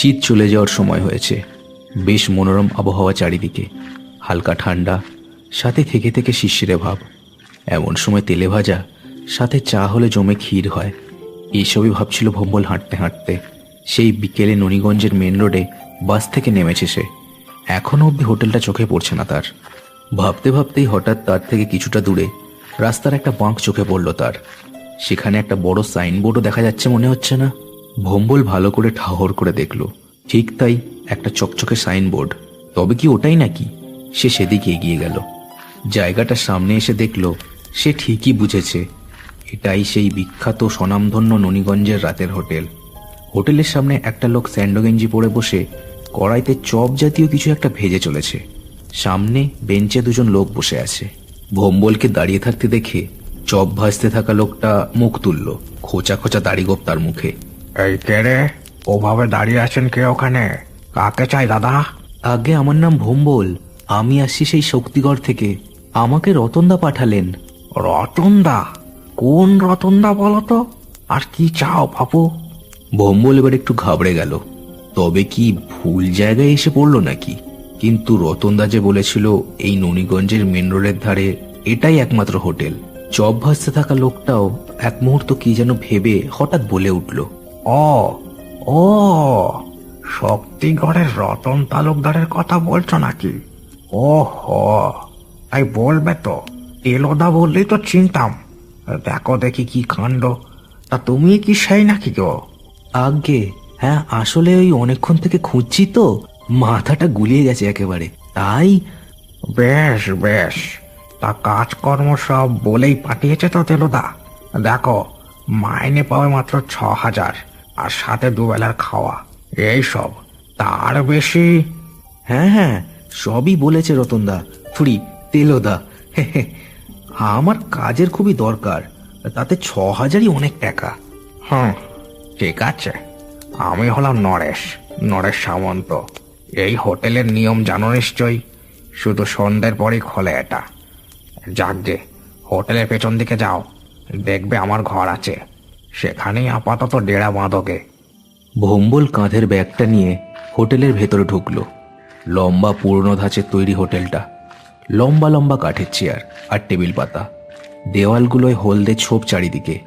শীত চলে যাওয়ার সময় হয়েছে। বেশ মনোরম আবহাওয়া চারিদিকে। হালকা ঠান্ডা, সাথে থেকে থেকে শিশিরে ভাব। এমন সময় তেলে ভাজা, সাথে চা হলে জমে ক্ষীর হয়। এইসবই ভাবছিল ভম্বল হাঁটতে হাঁটতে। সেই বিকেলে ননীগঞ্জের মেন রোডে বাস থেকে নেমেছে সে। এখনও অবধি হোটেলটা চোখে পড়ছে না তার। ভাবতে ভাবতেই হঠাৎ তার থেকে কিছুটা দূরে রাস্তার একটা বাঁক চোখে পড়ল তার। সেখানে একটা বড় সাইনবোর্ডও দেখা যাচ্ছে মনে হচ্ছে না। ভম্বল ভালো করে ঠাহর করে দেখল। ঠিক তাই একটা চকচকে সাইনবোর্ড। তবে কি ওটাই নাকি? সে সেদিকে এগিয়ে গেল। জায়গাটার সামনে এসে দেখল, সে ঠিকই বুঝেছে। এটাই সেই বিখ্যাত স্বনামধন্য ননীগঞ্জের রাতের হোটেল। হোটেলের সামনে একটা লোক স্যান্ডো গেঞ্জি পরে বসে কড়াইতে চপ জাতীয় কিছু একটা ভেজে চলেছে। সামনে বেঞ্চে দুজন লোক বসে আছে। ভম্বলকে দাঁড়িয়ে থাকতে দেখে চপ ভাজতে থাকা লোকটা মুখ তুলল, খোঁচা খোঁচা দাড়িগোপ তার মুখে। এই কে রে ওভাবে দাঁড়িয়ে আছেন কে ওখানে? কাকে চাই দাদা? আগে আমার নাম ভম্বল আমি আসছি সেই শক্তিগড় থেকে। আমাকে রতনদা পাঠালেন। রতনদা? কোন রতনদা বলো তো আর কি চাও বাবু? ভম্বল এবার একটু ঘাবড়ে গেল। তবে কি ভুল জায়গায় এসে পড়ল নাকি? কিন্তু রতনদা যে বলেছিল এই ননীগঞ্জের মেন রোডের ধারে এটাই একমাত্র হোটেল। চপ ভাসতে থাকা লোকটাও এক মুহূর্ত কি যেন ভেবে হঠাৎ বলে উঠল। ও ও শক্তিগড়ের রতন তালুকদারের কথা বলছো নাকি? ও হ তাই বলবে তো। এলোদা বললেই তো চিনতাম। দেখো দেখি কি কাণ্ড। তা তুমি কি সেই নাকি গো? আগে হ্যাঁ আসলে ওই অনেকক্ষণ থেকে খুঁজছি তো। মাথাটা গুলিয়ে গেছে একেবারে। তাই? বেশ বেশ। তা কাজকর্ম সব বলেই পাঠিয়েছে তো তেলোদা। দেখো মাইনে পাবে মাত্র ছ হাজার আর সাথে দুবেলার খাওয়া। এই সব। তার বেশি? হ্যাঁ হ্যাঁ সবই বলেছে রতনদা। থুড়ি তেলোদা আমার কাজের খুবই দরকার। তাতে ছ হাজারই অনেক টাকা। হ্যাঁ ঠিক আছে। আমি হলাম নরেশ নরেশ সামন্ত। এই হোটেলের নিয়ম জানো নিশ্চয়ই? শুধু সন্ধ্যের পরই খোলে এটা। যাকগে হোটেলের পেছন দিকে যাও। দেখবে আমার ঘর আছে। সেখানেই আপাতত ডেরা বাঁধকে। ভম্বল কাঁধের ব্যাগটা নিয়ে হোটেলের ভেতরে ঢুকলো। লম্বা পুরনো ধাঁচের তৈরি হোটেলটা। লম্বা লম্বা কাঠের চেয়ার আর টেবিল পাতা। দেওয়ালগুলোয় হলদে ছোপ চারিদিকে।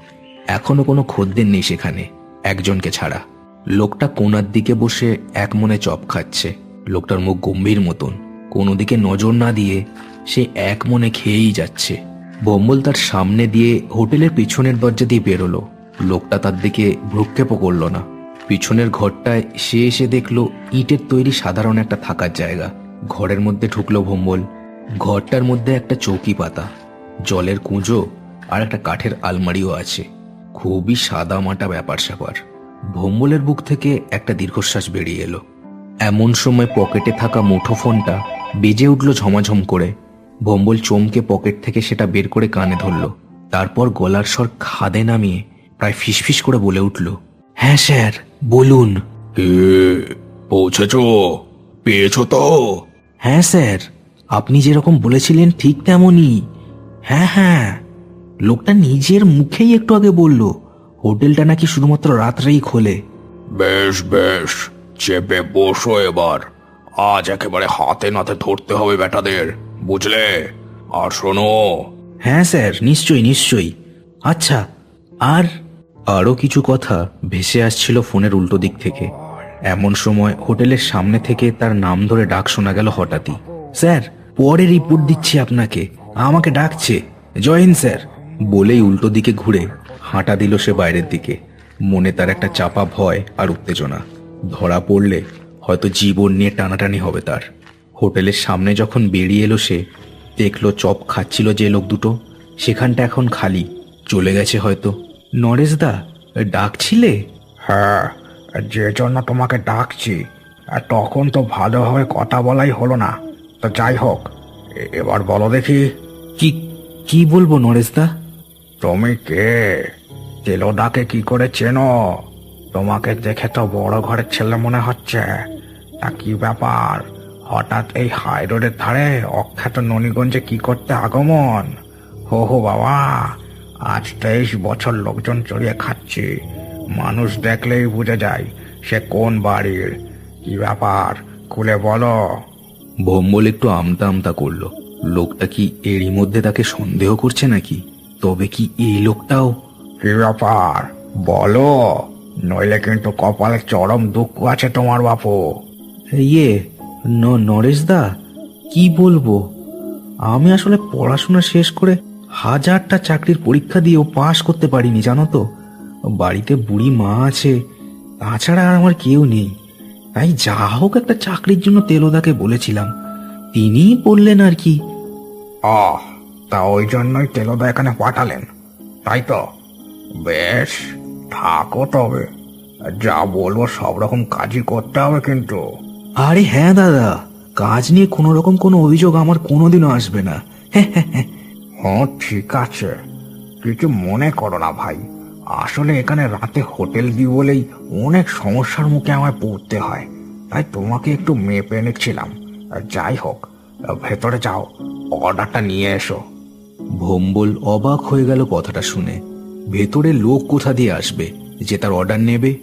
এখনও কোনো খদ্দের নেই সেখানে, একজনকে ছাড়া। লোকটা কোনার দিকে বসে এক মনে চপ খাচ্ছে। লোকটার মুখ গম্ভীর মতন। কোনো দিকে নজর না দিয়ে সে এক মনে খেয়েই যাচ্ছে। ভম্বল তার সামনে দিয়ে হোটেলের পিছনের দরজা দিয়ে বেরোলো। লোকটা তার দিকে ভ্রুক্ষেপও করল না। পিছনের ঘরটায় সে এসে দেখল ইটের তৈরি সাধারণ একটা থাকার জায়গা। ঘরের মধ্যে ঢুকলো ভম্বল ঘরটার মধ্যে একটা চৌকি পাতা, জলের কুঁজো আর একটা কাঠের আলমারিও আছে। খুবই সাদা মাটা ব্যাপার স্যাপার। ভম্বলের বুক থেকে একটা দীর্ঘশ্বাস বেরিয়ে এলো। এমন সময় পকেটে থাকা মুঠো ফোনটা বেজে উঠল ঝমাঝম করে। ভম্বল চমকে পকেট থেকে সেটা বের করে কানে ধরল। তারপর গলার স্বর খাদে নামিয়ে প্রায় ফিসফিস করে বলে উঠল হ্যাঁ স্যার বলুন। পৌঁছেছ? পেয়েছ তো? হ্যাঁ স্যার আপনি যেরকম বলেছিলেন ঠিক তেমনই। হ্যাঁ হ্যাঁ। লোকটা নিজের মুখেই একটু আগে বলল হোটেলটা নাকি শুধুমাত্র রাত্রেই খোলে। বেশ বেশ চেপে বসো এবার। আজ একেবারে হাতে নাতে ধরতে হবে বেটাদের বুঝলে? আর শোনো। হ্যাঁ স্যার নিশ্চয়ই নিশ্চয়ই। আচ্ছা আর আরও কিছু কথা ভেসে আসছিল ফোনের উল্টো দিক থেকে। এমন সময় হোটেলের সামনে থেকে তার নাম ধরে ডাক শোনা গেল হঠাৎই। স্যার, পরে রিপোর্ট দিচ্ছি আপনাকে। আমাকে ডাকছে। জয় হিন্দ, স্যার। বলেই উল্টো দিকে ঘুরে হাঁটা দিল সে বাইরের দিকে। মনে তার একটা চাপা ভয় আর উত্তেজনা। ধরা পড়লে হয়তো জীবন নিয়ে টানাটানি হবে তার। হোটেলের সামনে যখন বেরিয়ে এলো সে, দেখল চপ খাচ্ছিল যে লোক দুটো। সেখানটা এখন খালি, চলে গেছে হয়তো। নরেশদা ডাকছিলে? হ্যাঁ যে জন্য তোমাকে ডাকছি। আর তখন তো ভালোভাবে কথা বলাই হলো না। তো যাই হোক এ- এবার বলো দেখি। কি কি বলব নরেশদা? তুমি কে? তেলোদাকে কি করে চেনো? তোমাকে দেখে তো বড় ঘরের ছেলে মনে হচ্ছে। তা কি ব্যাপার? হঠাৎ এই হাই রোডের ধারে অখ্যাত ননীগঞ্জে কি করতে আগমন? হো হো বাবা। আজ তেইশ বছর লোকজন চড়িয়ে খাচ্ছি। মানুষ দেখলেই বুঝে যায় সে কোন বাড়ির। কি ব্যাপার? খুলে বলো। ভম্বল একটু আমতা আমতা করল। লোকটা কি এরই মধ্যে তাকে সন্দেহ করছে নাকি? তবে কি এই লোকটাও? কি ব্যাপার? বলো। নইলে কিন্তু কপালে চরম দুঃখ আছে তোমার বাপু। ইয়ে ন নরেশ দা? কি বলব? আমি আসলে পড়াশোনা শেষ করে হাজারটা চাকরির পরীক্ষা দিয়েও পাশ করতে পারিনি জানো তো? বাড়িতে বুড়ি মা আছে তাছাড়া আর আমার কেউ নেই। তাই যা হোক একটা চাকরির জন্য তেলোদাকে বলেছিলাম। তিনিই বললেন আর কি। আহ তা ওই জন্যই তেলোদা এখানে পাঠালেন। তাই তো? বেশ থাকো তবে। যা বলব সব রকম কাজই করতে হবে কিন্তু। আরে হ্যাঁ দাদা কাজ নিয়ে কোনো রকম কোনো অভিযোগ আমার কোনোদিনও আসবে না। হ্যাঁ হ্যাঁ হ্যাঁ। ঠিক আছে। কিছু মনে করো না ভাই। আসলে এখানে রাতে হোটেল দিই বলেই অনেক সমস্যার মুখে আমায় পড়তে হয়। তাই তোমাকে একটু মেপে নিচ্ছিলাম। যাই হোক, ভেতরে যাও, অর্ডারটা নিয়ে এসো। ভম্বল অবাক হয়ে গেল কথাটা শুনে। ভেতরে লোক কোথা দিয়ে আসবে? যে তার অর্ডার নেবে?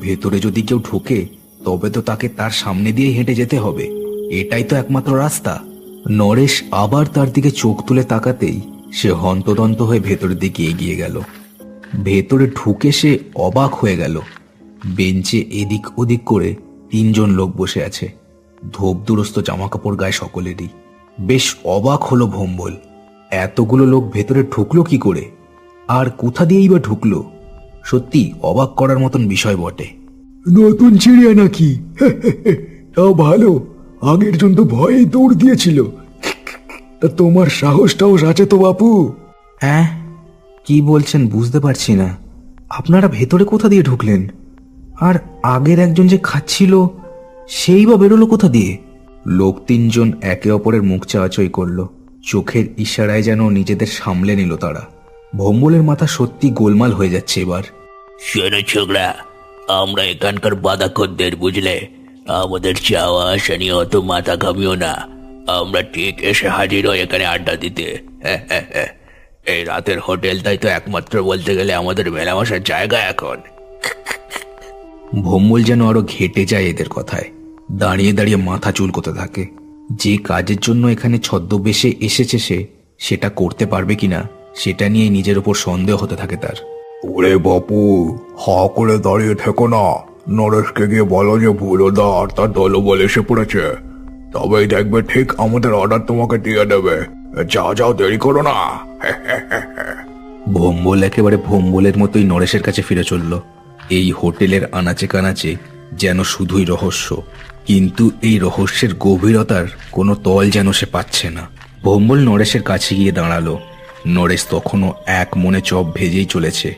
ভেতরে যদি কেউ ঢোকে, তবে তো তাকে তার সামনে দিয়ে হেঁটে যেতে হবে। এটাই তো একমাত্র রাস্তা। নরেশ আবার তার দিকে চোখ তুলে তাকাতেই সে হন্তদন্ত হয়ে ভেতরের দিকে এগিয়ে গেল। ভেতরে ঢুকে সে অবাক হয়ে গেল। বেঞ্চে এদিক ওদিক করে তিনজন লোক বসে আছে। ধোপ দুরস্ত জামাকাপড় গায়ে সকলেরই। বেশ অবাক হলো ভম্বল। এতগুলো লোক ভেতরে ঢুকলো কি করে? আর কোথা দিয়েই বা ঢুকলো? সত্যি অবাক করার মতন বিষয় বটে। নতুন চিড়িয়া নাকি? তাও ভালো। আগের জন তো ভয়ে দৌড় দিয়েছিল। তা তোমার সাহস টাহস আছে তো বাপু। হ্যাঁ কি বলছেন বুঝতে পারছি না। আপনারা ভেতরে কোথা দিয়ে ঢুকলেন? আর আগের একজন যে খাচ্ছিল সেই বা বেরোলো কোথা দিয়ে? লোক তিনজন একে অপরের মুখ চাওয়াচই করল। চোখের ইশারায় যেন নিজেদের সামলে নিল তারা। ভম্বলের মাথা সত্যি গোলমাল হয়ে যাচ্ছে এবার। শোনো ছোকরা আমরা এখানকার বাদাকদের বুঝলে? আমাদের চাওয়া আসা নিয়ে অত মাথা ঘামিও না। আমরা ঠিক এসে হাজির হই এখানে আড্ডা দিতে। এই রাতের হোটেলটাই তো একমাত্র বলতে গেলে আমাদের মেলামেশার জায়গা এখন। ভম্বল যেন আরও ঘেটে যায় এদের কথায়। দাঁড়িয়ে দাঁড়িয়ে মাথা চুলকোতে থাকে। যে কাজের জন্য এখানে ছদ্মবেশে এসেছে সে সেটা করতে পারবে কিনা সেটা নিয়ে নিজের ওপর সন্দেহ হতে থাকে তার। ওরে বাপু হা করে দাঁড়িয়ে থেকো না। নরেশকে গিয়ে বলো যে ভুলোদা আর তার দলবল এসে পড়েছে। তবেই দেখবে ঠিক আমাদের অর্ডার তোমাকে দিয়ে দেবে। যাও যাও, দেরি করো না। ভম্বল একেবারে ভম্বলের মতোই নরেশের কাছে ফিরে চলল। এই হোটেলের আনাচে কানাচে যেন শুধুই রহস্য। কিন্তু এই রহস্যের গভীরতার কোনো তল যেন সে পাচ্ছে না। ভম্বল নরেশের কাছে গিয়ে দাঁড়াল। নরেশ তখনও এক মনে চপ ভেজেই চলেছে।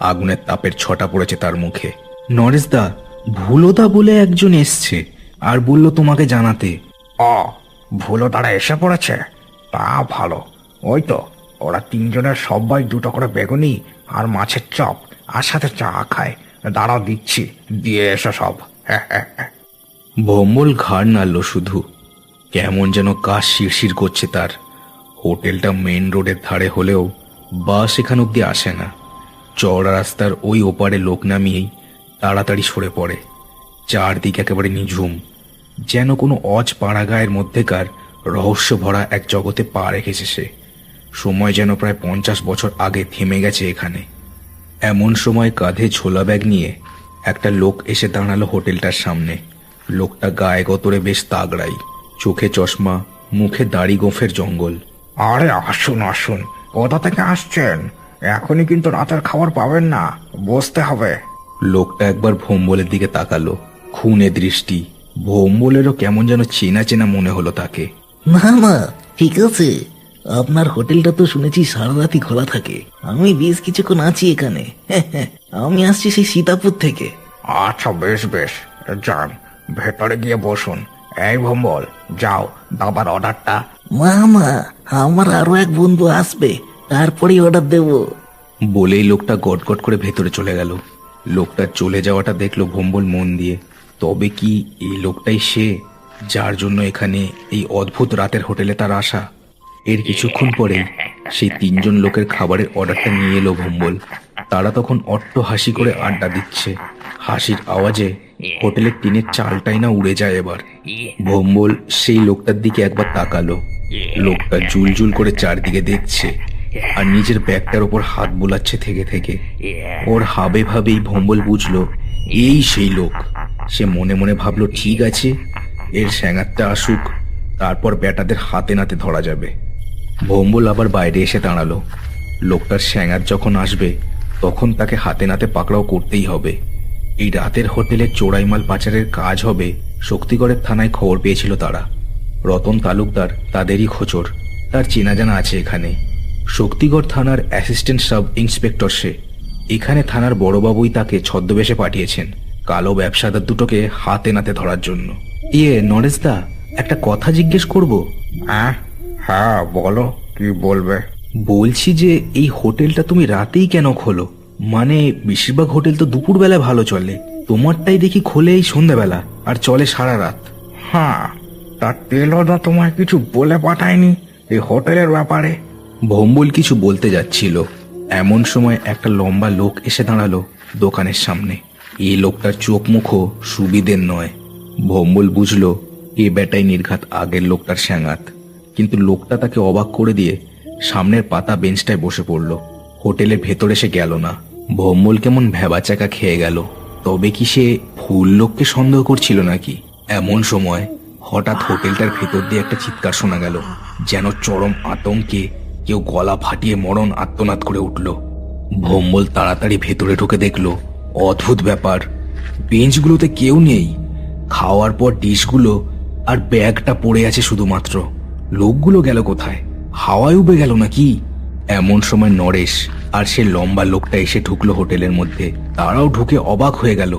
আগুনের তাপের ছটা পড়েছে তার মুখে। নরেশ দা ভুলোদা বলে একজন এসছে আর বলল তোমাকে জানাতে। অ ভুলো তারা এসে পড়েছে। তা ভালো। ওই তো ওরা তিনজনের সবাই দুটো করে বেগুনি আর মাছের চপ আর সাথে চা খায়। দাঁড়াও দিচ্ছি। দিয়ে এসো সব। ভম্বল ঘাড় নাড়ল শুধু। কেমন যেন কাজ শিরশির করছে তার। হোটেলটা মেন রোডের ধারে হলেও বাস এখান অব্দি আসে না। চওড়া রাস্তার ওই ওপারে লোক নামিয়েই তাড়াতাড়ি সরে পড়ে। চারদিক একেবারে নিঝুম। যেন কোনো অজ পাড়াগায়ের মধ্যেকার রহস্য ভরা এক জগতে পা রেখেছে সে। সময় যেন প্রায় পঞ্চাশ বছর আগে থেমে গেছে এখানে। এমন সময় কাঁধে ঝোলা ব্যাগ নিয়ে একটা লোক এসে দাঁড়াল হোটেলটার সামনে। লোকটা গায়ে গতরে বেশ তাগড়াই। চোখে চশমা, মুখে দাড়ি গোফের জঙ্গল। আরে, আসুন আসুন। কোথা থেকে আসছেন? এখনই কিন্তু রাতের খাবার পাবেন না। বসতে হবে। লোকটা একবার ভোম্বলের দিকে তাকালো। খুনে দৃষ্টি। ভোম্বলেরও কেমন যেন চেনা চেনা মনে হলো তাকে। না না ঠিক আছে। আপনার হোটেলটা তো শুনেছি সারা রাতই খোলা থাকে। আমি বেশ কিছুক্ষণ আছি এখানে। আমি আসছি সেই সীতাপুর থেকে। আচ্ছা বেশ বেশ। যান ভেতরে গিয়ে বসুন। এই ভম্বল যাও বাবার অর্ডারটা। মা মা আমার আরও এক বন্ধু আসবে। তারপরেই অর্ডার দেবো। বলেই লোকটা গটগট করে ভেতরে চলে গেল। লোকটা চলে যাওয়াটা দেখল ভম্বল মন দিয়ে। তবে কি এই লোকটাই সে, যার জন্য এখানে এই অদ্ভুত রাতের হোটেলে তার আসা? এর কিছুক্ষণ পরে সেই তিনজন লোকের খাবারের অর্ডারটা নিয়ে এলো ভম্বল। তারা তখন অট্ট হাসি করে আড্ডা দিচ্ছে। হাসির আওয়াজে হোটেলের টিনের চালটাই না উড়ে যায় এবার। ভম্বল সেই লোকটার দিকে একবার তাকালো। লোকটা জুল জুল করে চারদিকে দেখছে। আর নিজের ব্যাগটার ওপর হাত বোলাচ্ছে থেকে থেকে। ওর হাবে ভাবেই ভম্বল বুঝলো এই সেই লোক। সে মনে মনে ভাবলো ঠিক আছে এর স্যাঙারটা আসুক তারপর ব্যাটাদের হাতে নাতে ধরা যাবে। ভম্বল আবার বাইরে এসে দাঁড়াল। লোকটার স্যাঙার যখন আসবে তখন তাকে হাতে নাতে পাকড়াও করতেই হবে। এই রাতের হোটেলে চোরাইমাল পাচারের কাজ হবে শক্তিগড়ের থানায় খবর পেয়েছিল তারা। রতন তালুকদার তাদেরই খোঁচর তার চেনা জানা আছে এখানে। শক্তিগড় থানার অ্যাসিস্ট্যান্ট সাব ইন্সপেক্টর সে। এখানে থানার বড়বাবুই তাকে ছদ্মবেশে পাঠিয়েছেন কালো ব্যবসাদার দুটোকে হাতে নাতে ধরার জন্য। ইয়ে নরেশদা একটা কথা জিজ্ঞেস করব? হ্যাঁ হ্যাঁ বলো কি বলবে? বলছি যে এই হোটেলটা তুমি রাতেই কেন খোলো? মানে বেশিরভাগ হোটেল তো দুপুরবেলায় ভালো চলে। তোমারটাই দেখি খোলে এই সন্ধ্যাবেলা আর চলে সারা রাত। হ্যাঁ তার তেলদা তোমায় কিছু বলে পাঠায়নি এই হোটেলের ব্যাপারে। ভম্বল কিছু বলতে যাচ্ছিল। এমন সময় একটা লম্বা লোক এসে দাঁড়াল দোকানের সামনে। এই লোকটার চোখ মুখও সুবিধের নয়। ভম্বল বুঝলো, এ বেটাই নির্ঘাত আগের লোকটার স্যাঙাত। কিন্তু লোকটা তাকে অবাক করে দিয়ে সামনের পাতা বেঞ্চটায় বসে পড়ল। হোটেলের ভেতরে সে গেল না। ভম্বল কেমন ভেবাচাকা খেয়ে গেল। তবে কি সে ফুল লোককে সন্দেহ করছিল নাকি? এমন সময় হঠাৎ হোটেলটার ভেতর দিয়ে একটা চিৎকার শোনা গেল, যেন চরম আতঙ্কে কেউ গলা ফাটিয়ে মরণ আত্মনাদ করে উঠল। ভম্বল তাড়াতাড়ি ভেতরে ঢুকে দেখল, অদ্ভুত ব্যাপার। বেঞ্চগুলোতে কেউ নেই। খাওয়ার পর ডিশগুলো আর ব্যাগটা পড়ে আছে শুধুমাত্র। লোকগুলো গেল কোথায়? হাওয়ায় উবে গেল নাকি? এমন সময় নরেশ আর সে লম্বা লোকটা এসে ঢুকলো হোটেলের মধ্যে। তারাও ঢুকে অবাক হয়ে গেল।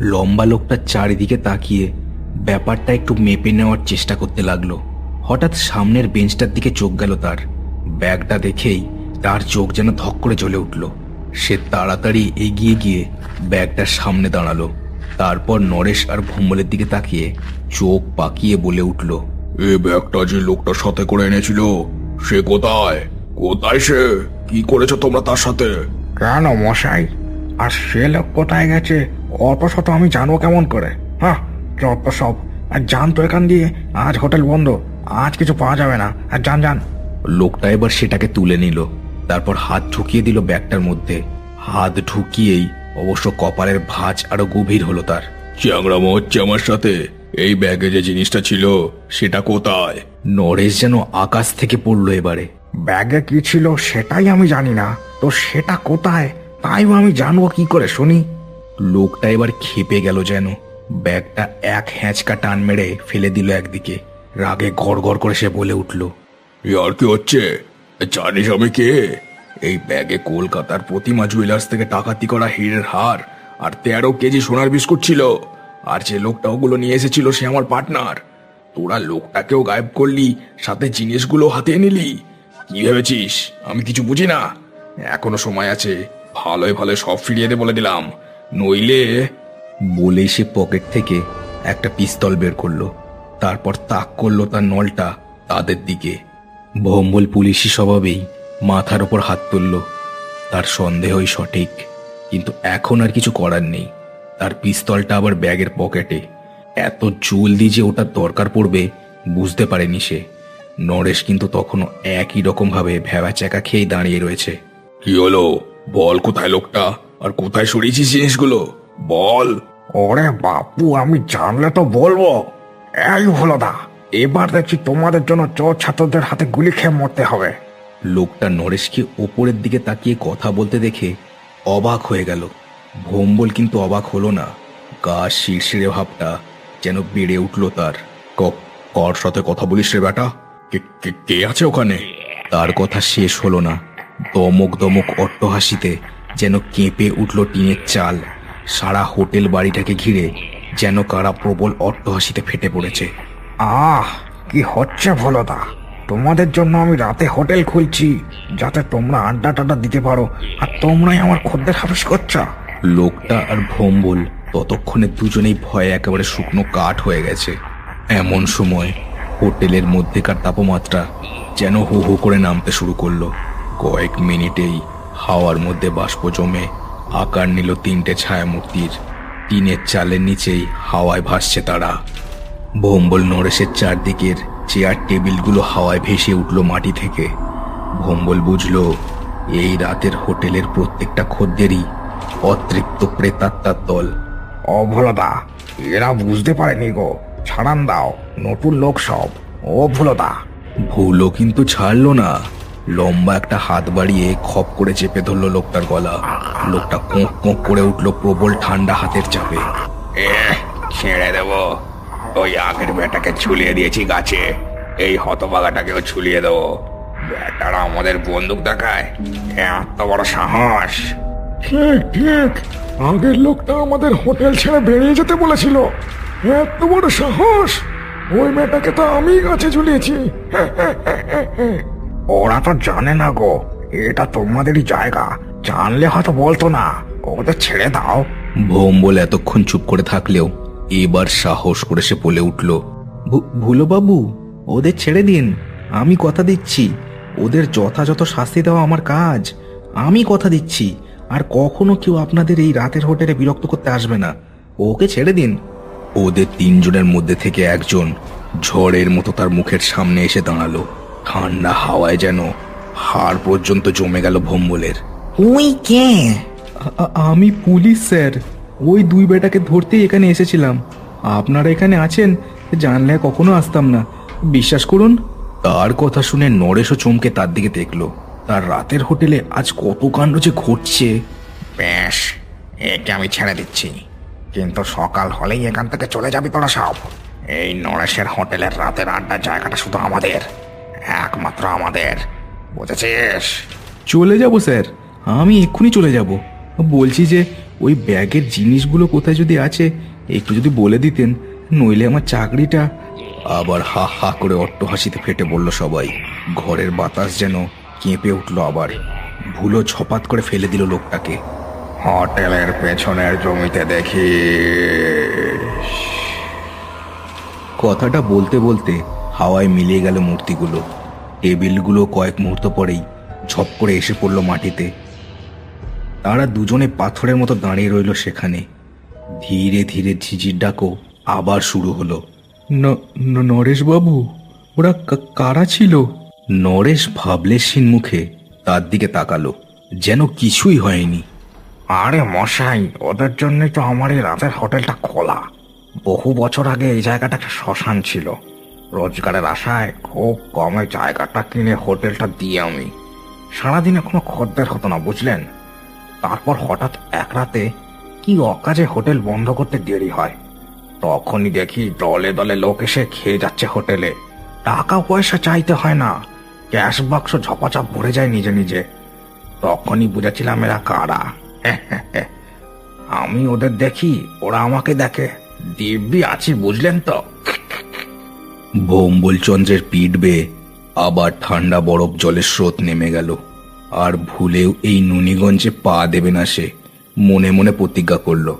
লম্বা লোকটা চারিদিকে তাকিয়ে ব্যাপারটা একটু মেপে নেওয়ার চেষ্টা করতে লাগল। হঠাৎ সামনের বেঞ্চটার দিকে চোখ গেল তার। ব্যাগটা দেখেই তার চোখ যেন ধক করে জ্বলে উঠল। সে তাড়াতাড়ি এগিয়ে গিয়ে ব্যাগটার সামনে দাঁড়াল। তারপর নরেশ আর ভম্বলের দিকে তাকিয়ে চোখ পাকিয়ে বলে উঠল এ ব্যাগটা যে লোকটা সাথে করে এনেছিল সে কোথায়? কোথায় সে? কি করেছ তোমরা তার সাথে? কেন মশাই? আর সে লোক কোথায় গেছে? অত শত আমি জানব কেমন করে। হ্যাঁ যত সব। আর যান তো এখান দিয়ে। আজ হোটেল বন্ধ। আজ কিছু পাওয়া যাবে না। আর যান যান। লোকটা এবার সেটাকে তুলে নিল। তারপর হাত ঢুকিয়ে দিল ব্যাগটার মধ্যে। হাত ঢুকিয়েই অবশ্য কপালের ভাঁজ আরও গভীর হলো তার। চ্যাংরামো হচ্ছে আমার সাথে। এই ব্যাগে যে জিনিসটা ছিল, সেটা কোথায়? নরেশ যেন আকাশ থেকে পড়ল এবারে। ব্যাগে কি ছিল সেটাই আমি জানি না। তো সেটা কোথায়? তাই আমি জানব কি করে, শুনি? লোকটা এবার খেপে গেল যেন। ব্যাগটা এক হ্যাঁচকা টান মেরে ফেলে দিল একদিকে। রাগে গড় করে সে বলে উঠল আর কি হচ্ছে? জানিস আমি কে? এই ব্যাগে কলকাতার প্রতিমা জুয়েলার্স থেকে ডাকাতি করা হীরের হার আর তেরো কেজি সোনার বিস্কুট ছিল। আর যে লোকটা ওগুলো নিয়ে এসেছিল সে আমার পার্টনার তোরা লোকটাকেও গায়েব করলি, সাথে জিনিসগুলো হাতিয়ে নিলি। কি ভেবেছিস? আমি কিছু বুঝি না। এখনও সময় আছে। ভালোই ভালো সব ফিরিয়ে দে বলে দিলাম। নইলে বলে সে পকেট থেকে একটা পিস্তল বের করল। তারপর তাক করল তার নলটা তাদের দিকে। ভম্বল পুলিশি স্বভাবেই মাথার ওপর হাত তুলল। তার সন্দেহই সঠিক কিন্তু এখন আর কিছু করার নেই। তার পিস্তলটা আবার ব্যাগের পকেটে। এত জলদি যে ওটার দরকার পড়বে বুঝতে পারেনি সে। নরেশ কিন্তু তখনও একই রকম ভাবে খেয়ে দাঁড়িয়ে রয়েছে। কি হলো? বল কোথায় লোকটা? আর কোথায় সরিয়েছিস জিনিসগুলো? বল। ওরে বাপু আমি জানলে তো বলব। এই হলো দা এবার দেখছি তোমাদের জন্য চোর ছাত্রদের হাতে গুলি খেয়ে মরতে হবে। লোকটা নরেশকে ওপরের দিকে তাকিয়ে কথা বলতে দেখে অবাক হয়ে গেল। ভোম্বল কিন্তু অবাক হলো না। গা শিরশিরে ভাবটা যেন বেড়ে উঠল তার। কার সাথে কথা বলিস রে বেটা। কে আছে ওখানে? তার কথা শেষ হলো না। দমক দমক অট্টহাসিতে যেন কেঁপে উঠল টিনের চাল। সারা হোটেল বাড়িটাকে ঘিরে যেন কারা প্রবল অট্টহাসিতে ফেটে পড়েছে। আহ, কি হচ্ছে ভোলদা তোমাদের জন্য আমি রাতে হোটেল খুলছি, যাতে তোমরা আড্ডা টাড্ডা দিতে পারো, আর তোমরাই আমার খদ্দের হাফিস করছ। লোকটা আর ভম্বল ততক্ষণে দুজনেই ভয়ে একেবারে শুকনো কাঠ হয়ে গেছে। এমন সময়, হোটেলের মধ্যেকার তাপমাত্রা যেন হু হু করে নামতে শুরু করল। কয়েক মিনিটেই হাওয়ার মধ্যে বাষ্প জমে আকার নিল তিনটে ছায়ামূর্তির। টিনের চালের নিচেই হাওয়ায় ভাসছে তারা। ভম্বল নরেশের চারদিকের চেয়ার টেবিলগুলো হাওয়ায় ভেসে উঠল মাটি থেকে। ভম্বল বুঝল এই রাতের হোটেলের প্রত্যেকটা খদ্দেরই অতৃপ্ত প্রেতাত্মার দল। অভুলতা এরা বুঝতে পারেনি গো। ছাড়ান দাও নতুন লোক সব। ও ভুলতা ভুলও কিন্তু ছাড়লো না। লম্বা একটা হাত বাড়িয়ে খপ করে চেপে ধরলো লোকটার গলা। লোকটা কোঁক কোঁক করে উঠল প্রবল ঠান্ডা হাতের চাপে। ছেড়ে দেব। ওই আগের বেটাকে ঝুলিয়ে দিয়েছি গাছে। এই হতবাগাটাকেও ঝুলিয়ে দেবো। বেটারা আমাদের বন্দুক দেখায়। এত বড় সাহস। ঠিক ঠিক। আগের লোকটা আমাদের হোটেল ছেড়ে বেরিয়ে যেতে বলেছিল। এত বড় সাহস। ওই মেয়েটাকে তো আমি গাছে ঝুলিয়েছি। ওরা তো জানে না গো এটা তোমাদেরই জায়গা। জানলে হয়তো বলতো না ওদের ছেড়ে দাও। ভোম বলে এতক্ষণ চুপ করে থাকলেও এবার সাহস করে সে বলে উঠল ভুলো বাবু ওদের ছেড়ে দিন আমি কথা দিচ্ছি। ওদের যথাযথ শাস্তি দেওয়া আমার কাজ আমি কথা দিচ্ছি। আর কখনো কেউ আপনাদের এই রাতের হোটেলে বিরক্ত করতে আসবে না। ওকে ছেড়ে দিন। ওদের তিনজনের মধ্যে থেকে একজন ঝড়ের মতো তার মুখের সামনে এসে দাঁড়াল। ঠান্ডা হাওয়ায় যেন হাড় পর্যন্ত জমে গেল ভম্বলের। ওই কে? আমি পুলিশ স্যার। ওই দুই বেটাকে ধরতেই এখানে এসেছিলাম। আপনারা এখানে আছেন জানলে কখনো আসতাম না। বিশ্বাস করুন তার কথা শুনে নরেশও চমকে তার দিকে দেখল। তার রাতের হোটেলে আজ কত কাণ্ড যে ঘটছে। বেশ একে আমি ছেড়ে দিচ্ছি। কিন্তু সকাল হলেই এখান থেকে চলে যাবি তোরা সব। এই নরেশের হোটেলের রাতের আড্ডার জায়গাটা শুধু আমাদের একমাত্র আমাদের। বুঝেছিস? চলে যাব স্যার। আমি এক্ষুনি চলে যাব। বলছি যে ওই ব্যাগের জিনিসগুলো কোথায় যদি আছে, একটু যদি বলে দিতেন, নইলে আমার চাকরিটা আবার হা হা করে অট্ট হাসিতে ফেটে বলল সবাই। ঘরের বাতাস যেন কেঁপে উঠল আবার। ভুলো ছপাত করে ফেলে দিল লোকটাকে। হোটেলের পেছনের জমিতে দেখি কথাটা বলতে বলতে হাওয়ায় মিলিয়ে গেল মূর্তিগুলো। টেবিলগুলো কয়েক মুহূর্ত পরেই ঝপ করে এসে পড়ল মাটিতে। তারা দুজনে পাথরের মতো দাঁড়িয়ে রইল সেখানে। ধীরে ধীরে ঝিঝির ডাকও আবার শুরু হলো। নরেশবাবু ওরা কারা ছিল? নরেশ ভাবলেশহীন মুখে তার দিকে তাকালো যেন কিছুই হয়নি। আরে মশাই ওদের জন্যই তো আমার এই রাতের হোটেলটা খোলা। বহু বছর আগে এই জায়গাটা একটা শ্মশান ছিল। রোজগারের আশায় খুব কমে জায়গাটা কিনে হোটেলটা দিয়ে আমি। সারাদিনে কোনো খদ্দের হতো না বুঝলেন? তারপর হঠাৎ এক রাতে কি অকাজে হোটেল বন্ধ করতে দেরি হয়। তখনই দেখি দলে দলে লোক এসে খেয়ে যাচ্ছে হোটেলে। টাকা পয়সা চাইতে হয় না। ক্যাশ বাক্স ঝপাঝপ ভরে যায় নিজে নিজে। তখনই বুঝেছিলাম এরা কারা। আমি ওদের দেখি, ওরা আমাকে দেখে। দিব্যি আছি, বুঝলেন তো? ভোম্বল চন্দ্রের পিঠ বেয়ে আবার ঠান্ডা বরফ জলের স্রোত নেমে গেল। আর ভুলেও এই নুনিগঞ্জে পা দেবে না সে। মনে মনে প্রতিজ্ঞা করল।